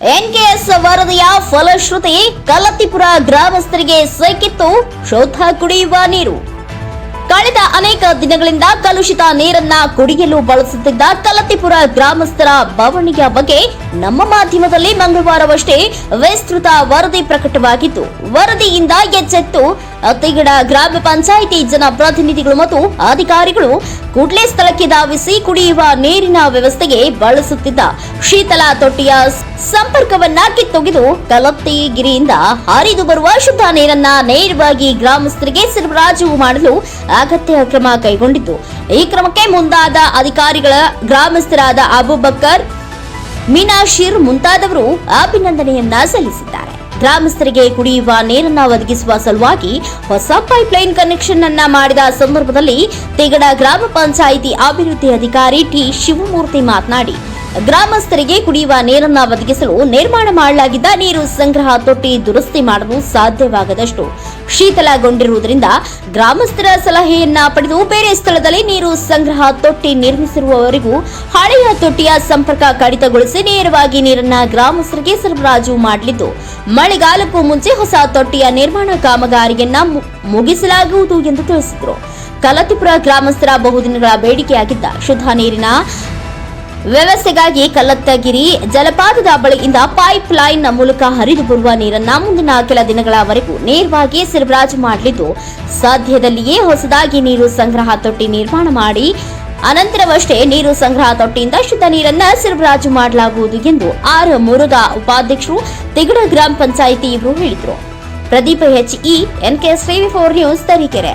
NKS ವರದಿಯ ಫಲಶ್ರುತಿ ಕಲತಿಪುರ ಗ್ರಾಮಸ್ಥರಿಗೆ ಸಿಕ್ಕಿತ್ತು ಶುದ್ಧ ಕುಡಿಯುವ ನೀರು. ಕಳೆದ ಅನೇಕ ದಿನಗಳಿಂದ ಕಲುಷಿತ ನೀರನ್ನ ಕುಡಿಯಲು ಬಳಸುತ್ತಿದ್ದ ಕಲತಿಪುರ ಗ್ರಾಮಸ್ಥರ ಬವಣೆಯ ಬಗ್ಗೆ ನಮ್ಮ ಮಾಧ್ಯಮದಲ್ಲಿ ಮಂಗಳವಾರವಷ್ಟೇ ವಿಸ್ತೃತ ವರದಿ ಪ್ರಕಟವಾಗಿತ್ತು ವರದಿಯಿಂದ ಎಚ್ಚೆತ್ತು ಅತಿಗಡ ಗ್ರಾಮ ಪಂಚಾಯಿತಿ ಜನಪ್ರತಿನಿಧಿಗಳು ಮತ್ತು ಅಧಿಕಾರಿಗಳು ಕೂಡಲೇ ಸ್ಥಳಕ್ಕೆ ಧಾವಿಸಿ ಕುಡಿಯುವ ನೀರಿನ ವ್ಯವಸ್ಥೆಗೆ ಬಳಸುತ್ತಿದ್ದ ಶೀತಲ ತೊಟ್ಟಿಯ ಸಂಪರ್ಕವನ್ನ ಕಿತ್ತೊಗೆದು ಕಲತ್ತಿಗಿರಿಯಿಂದ ಹರಿದು ಬರುವ ಶುದ್ಧ ನೀರನ್ನ ನೇರವಾಗಿ ಗ್ರಾಮಸ್ಥರಿಗೆ ಸರಬರಾಜು ಮಾಡಲು ಅಗತ್ಯ ಕ್ರಮ ಕೈಗೊಂಡಿದ್ದು. ಈ ಕ್ರಮಕ್ಕೆ ಮುಂದಾದ ಅಧಿಕಾರಿಗಳ ಗ್ರಾಮಸ್ಥರಾದ ಅಬುಬಕ್ಕರ್ ಮೀನಾಶೀರ್ ಮುಂತಾದವರು ಅಭಿನಂದನೆಯನ್ನ ಸಲ್ಲಿಸಿದ್ದಾರೆ. ಗ್ರಾಮಸ್ಥರಿಗೆ ಕುಡಿಯುವ ನೀರನ್ನ ಒದಗಿಸುವ ಸಲುವಾಗಿ ಹೊಸ ಪೈಪ್ಲೈನ್ ಕನೆಕ್ಷನ್ ಅನ್ನ ಮಾಡಿದ ಸಂದರ್ಭದಲ್ಲಿ ತೆಗಡ ಗ್ರಾಮ ಪಂಚಾಯಿತಿ ಅಭಿವೃದ್ಧಿ ಅಧಿಕಾರಿ ಟಿ ಶಿವಮೂರ್ತಿ ಮಾತನಾಡಿ ಗ್ರಾಮಸ್ಥರಿಗೆ ಕುಡಿಯುವ ನೀರನ್ನ ಒದಗಿಸಲು ನಿರ್ಮಾಣ ಮಾಡಲಾಗಿದ್ದ ನೀರು ಸಂಗ್ರಹ ತೊಟ್ಟಿ ದುರಸ್ತಿ ಮಾಡಲು ಸಾಧ್ಯವಾಗದಷ್ಟು ಶೀತಲಗೊಂಡಿರುವುದರಿಂದ ಗ್ರಾಮಸ್ಥರ ಸಲಹೆಯನ್ನ ಪಡೆದು ಬೇರೆ ಸ್ಥಳದಲ್ಲಿ ನೀರು ಸಂಗ್ರಹ ತೊಟ್ಟಿ ನಿರ್ಮಿಸಿರುವವರೆಗೂ ಹಳೆಯ ತೊಟ್ಟಿಯ ಸಂಪರ್ಕ ಕಡಿತಗೊಳಿಸಿ ನೇರವಾಗಿ ನೀರನ್ನ ಗ್ರಾಮಸ್ಥರಿಗೆ ಸರಬರಾಜು ಮಾಡಲಿದ್ದು, ಮಳೆಗಾಲಕ್ಕೂ ಮುಂಚೆ ಹೊಸ ತೊಟ್ಟಿಯ ನಿರ್ಮಾಣ ಕಾಮಗಾರಿಯನ್ನ ಮುಗಿಸಲಾಗುವುದು ಎಂದು ತಿಳಿಸಿದರು. ಕಲತಿಪುರ ಗ್ರಾಮಸ್ಥರ ಬಹುದಿನಗಳ ಬೇಡಿಕೆಯಾಗಿದ್ದ ಶುದ್ಧ ನೀರಿನ ವ್ಯವಸ್ಥೆಗಾಗಿ ಕಲ್ಲತ್ತಗಿರಿ ಜಲಪಾತದ ಬಳಿಯಿಂದ ಪೈಪ್ ಲೈನ್ ಮೂಲಕ ಹರಿದು ಬರುವ ನೀರನ್ನ ಮುಂದಿನ ಕೆಲ ದಿನಗಳವರೆಗೂ ನೇರವಾಗಿ ಸರಬರಾಜು ಮಾಡಲಿದ್ದು, ಸದ್ಯದಲ್ಲಿಯೇ ಹೊಸದಾಗಿ ನೀರು ಸಂಗ್ರಹ ತೊಟ್ಟಿ ನಿರ್ಮಾಣ ಮಾಡಿ, ಅನಂತರವಷ್ಟೇ ನೀರು ಸಂಗ್ರಹ ತೊಟ್ಟಿಯಿಂದ ಶುದ್ಧ ನೀರನ್ನ ಸರಬರಾಜು ಮಾಡಲಾಗುವುದು ಎಂದು ಆರ್ ಮುರುಘಾ ಉಪಾಧ್ಯಕ್ಷರು ತಿಗಡ ಗ್ರಾಮ ಪಂಚಾಯಿತಿ ಇವರು ಹೇಳಿದರು. Pradeep H E NKS TV four news Tarikere.